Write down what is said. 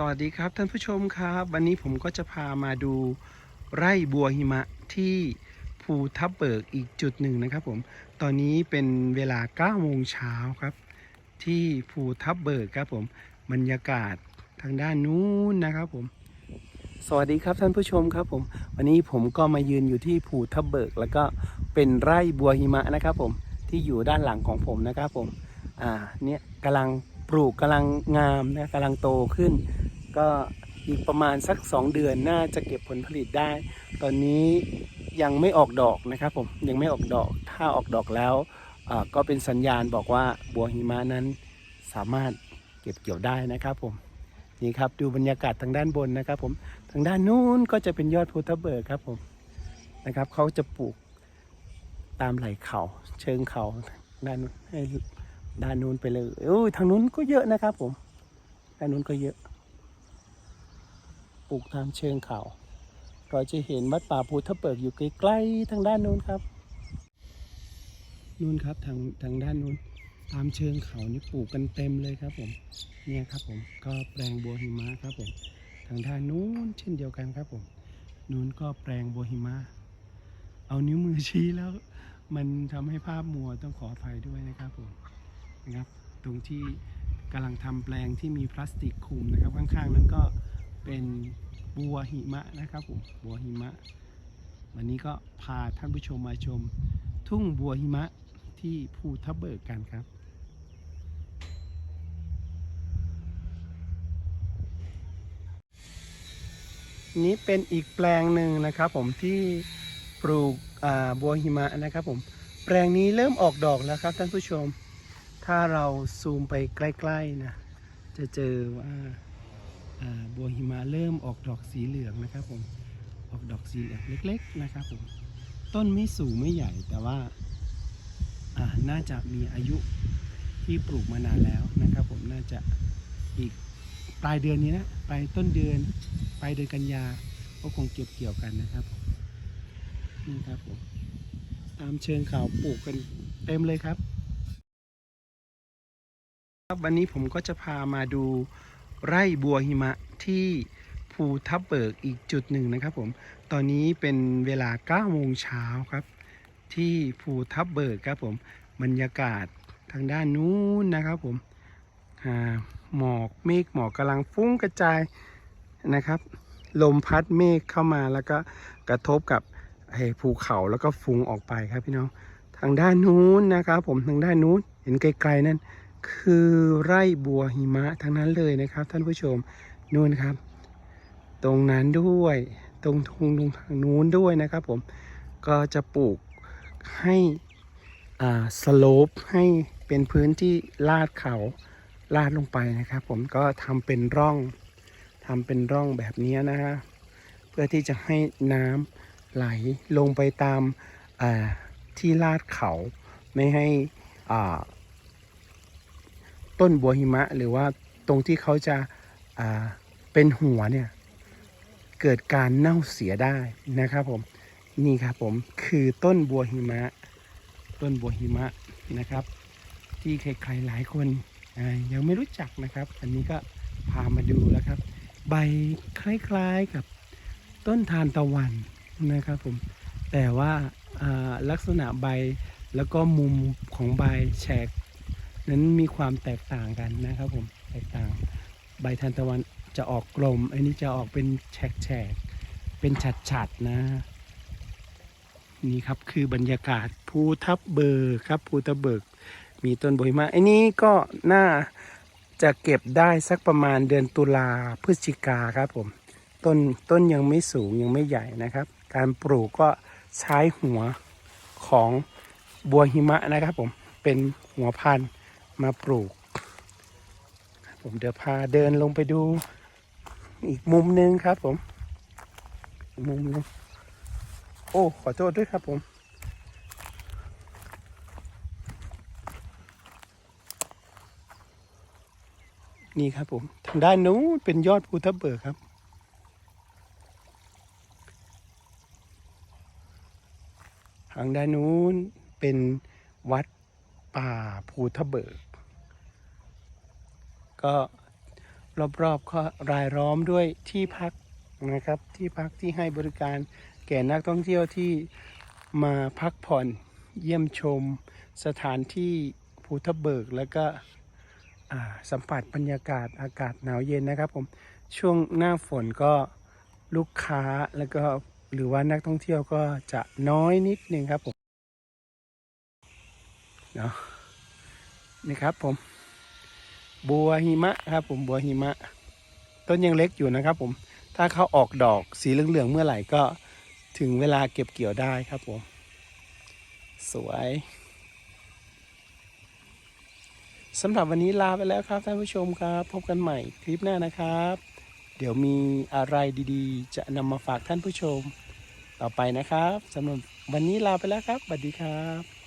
สวัสดีครับท่านผู้ชมครับ วันนี้ผมก็จะพามาดูไร่บัวหิมะที่ภูทับเบิกอีกจุดหนึ่งนะครับผม ตอนนี้เป็นเวลา9โมงเช้าครับ ที่ภูทับเบิกครับผมบรรยากาศทางด้านนู้นนะครับผม สวัสดีครับท่านผู้ชมครับผม วันนี้ผมก็มายืนอยู่ที่ภูทับเบิก แล้วก็เป็นไร่บัวหิมะนะครับผมที่อยู่ด้านหลังของผมนะครับผมอ่าเนี่ยกำลัง ปลูกกำลังงามนะกำลังโตขึ้น ก็อีกประมาณสัก 2 เดือนน่าจะเก็บผลผลิตได้ ตอนนี้ยังไม่ออกดอกนะครับผมยังไม่ออกดอกถ้าออกดอกแล้วก็เป็นสัญญาณบอกว่าบัวหิมะนั้นสามารถเก็บเกี่ยวได้นะครับผมนี่ครับดูบรรยากาศทางด้านบนนะครับผมทางด้านนู้นก็จะเป็นยอดพุทธเบิกครับผมนะครับเขาจะปลูกตามไหล่เขาเชิงเขาด้านนู้นให้ ด้านนู้นไปเลยโอ้ยทางนู้นก็เยอะนะครับ ผมด้านนู้นก็เยอะ ปลูกตามเชิงเขาเราจะเห็นวัดป่าภูทับเบิกอยู่ใกล้ๆทางด้านนู้นครับนู่นครับทางทางด้านนู้น ตามเชิงเขานี่ปลูกกันเต็มเลยครับ ผม เนี่ยครับ ผมก็แปลงบัวหิมะครับ ผม ทางด้านนู้นเช่นเดียวกันครับ ผมนู้นก็แปลงบัวหิมะเอานิ้วมือชี้แล้ว มันทำให้ภาพมัวต้องขออภัยด้วยนะครับผม นะครับ ตรงที่กำลังทำแปลงที่มีพลาสติกคลุมนะครับ ข้างๆ นั้นก็เป็นบัวหิมะนะครับผมบัวหิมะ วันนี้ก็พาท่านผู้ชมมาชม ทุ่งบัวหิมะที่ภูทับเบิกกันครับนี้เป็นอีกแปลงหนึ่งนะครับผมที่ปลูกบัวหิมะนะครับผมแปลงนี้เริ่มออกดอกแล้วครับท่านผู้ชม ถ้าเราซูมไปใกล้ๆนะ จะเจอว่าบัวหิมะเริ่มออกดอกสีเหลืองนะครับผม ออกดอกสีเหลืองเล็ก ๆ นะครับผม ต้นไม่สูงไม่ใหญ่แต่ว่าอ่าน่าจะมีอายุที่ปลูกมานานแล้วนะครับ ผมน่าจะอีกปลายเดือนนี้นะปลายต้นเดือนปลายเดือนกันยาก็คงเก็บเกี่ยวกันนะครับนี่ครับผมตามเชิงเขาปลูกกันเต็มเลยครับ ครับวันนี้ผมก็จะพามาดูไร่บัวหิมะที่ภูทับเบิกอีกจุดหนึ่งนะครับผม ตอนนี้เป็นเวลา9โมงเช้าครับ ที่ภูทับเบิกครับผมบรรยากาศทางด้านนู้นนะครับผมหมอกเมฆหมอกกำลังฟุ้งกระจายนะครับ ลมพัดเมฆเข้ามาแล้วก็กระทบกับไอ้ภูเขาแล้วก็ฟุ้งออกไปครับพี่น้องทางด้านนู้นนะครับผมทางด้านนู้นเห็นไกลๆนั่น คือไร่บัวหิมะทั้งนั้นเลยนะครับ ท่านผู้ชมนู่นครับ ตรงนั้นด้วยตรงทงตรงทางนู้นด้วยนะครับ ผมก็จะปลูกให้อ่าสโลปให้เป็นพื้นที่ลาดเขาลาดลงไปนะครับ ผมก็ทำเป็นร่องทำเป็นร่องแบบนี้นะฮะเพื่อที่จะให้น้ำไหลลงไปตามอ่าที่ลาดเขาไม่ให้อ่า ต้นบัวหิมะ หรือว่าตรงที่เขาจะาเป็นหัวเนี่ยเกิดการเน่าเสียได้นะครับผมนี่ครับผมคือต้นบัวหิมะ ต้นบัวหิมะนะครับ ที่ใครๆหลายคนยังไม่รู้จักนะครับ อันนี้ก็พามาดูแล้วครับ ใบคล้ายๆกับต้นทานตะวันนะครับผมแต่ว่าลักษณะใบแล้วก็มุมของใบแฉก นั้นมีความแตกต่างกันนะครับผมแตกต่าง ใบทานตะวันจะออกกลม อันนี้จะออกเป็นแฉกแฉกๆเป็นฉัดฉัดๆนะ นี่ครับคือบรรยากาศภูทับเบิกครับภูทับเบิก มีต้นโบยมาอันนี้ก็น่าจะเก็บได้สักประมาณเดือนตุลาพฤศจิกาครับผมต้นต้นยังไม่สูงยังไม่ใหญ่นะครับ การปลูกก็ใช้หัวของบัวหิมะนะครับผมเป็นหัวพันธุ์ มาปลูก ผมเดี๋ยวพาเดินลงไปดู อีกมุมหนึ่งครับผม มุมนึงโอ้ ขอโทษด้วยครับผม นี่ครับผม ทางด้านนู้นเป็นยอดภูทับเบิกครับทางด้านนู้นเป็นวัดป่าภูทับเบิก ก็รอบๆก็รายล้อมด้วยที่พักนะครับที่พักที่ให้บริการแก่นักท่องเที่ยวที่มาพักผ่อนเยี่ยมชมสถานที่ภูทับเบิกแล้วก็สัมผัสบรรยากาศอากาศหนาวเย็นนะครับผมช่วงหน้าฝนก็ลูกค้าแล้วก็หรือว่านักท่องเที่ยวก็จะน้อยนิดนึงครับผมเนาะนี่ครับผม บัวหิมะครับ ผมบัวหิมะ ต้นยังเล็กอยู่นะครับ ผมถ้าเขาออกดอกสีเหลืองๆเมื่อไหร่ก็ถึงเวลาเก็บเกี่ยวได้ครับผม สวยสำหรับวันนี้ลาไปแล้วครับท่านผู้ชมครับ พบกันใหม่คลิปหน้านะครับ เดี๋ยวมีอะไรดีๆ จะนำมาฝากท่านผู้ชมต่อไปนะครับสำหรับวันนี้ลาไปแล้วครับสวัสดีครับ